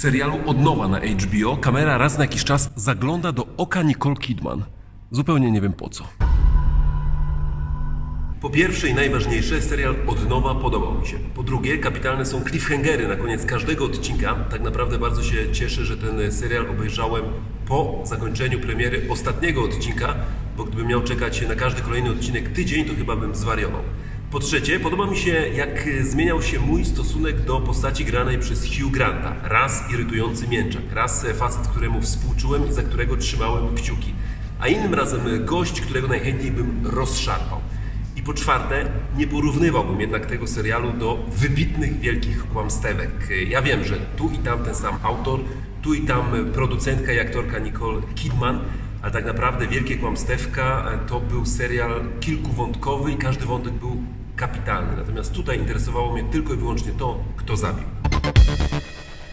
serialu Od nowa na HBO kamera raz na jakiś czas zagląda do oka Nicole Kidman. Zupełnie nie wiem po co. Po pierwsze i najważniejsze, serial od nowa podobał mi się. Po drugie, kapitalne są cliffhangery na koniec każdego odcinka. Tak naprawdę bardzo się cieszę, że ten serial obejrzałem po zakończeniu premiery ostatniego odcinka, bo gdybym miał czekać na każdy kolejny odcinek tydzień, to chyba bym zwariował. Po trzecie, podoba mi się, jak zmieniał się mój stosunek do postaci granej przez Hugh Granta. Raz irytujący mięczak, raz facet, któremu współczułem i za którego trzymałem kciuki, a innym razem gość, którego najchętniej bym rozszarpał. I po czwarte, nie porównywałbym jednak tego serialu do wybitnych wielkich kłamstewek. Ja wiem, że tu i tam ten sam autor, tu i tam producentka i aktorka Nicole Kidman, ale tak naprawdę Wielkie Kłamstewka to był serial kilkuwątkowy i każdy wątek był kapitalny. Natomiast tutaj interesowało mnie tylko i wyłącznie to, kto zabił.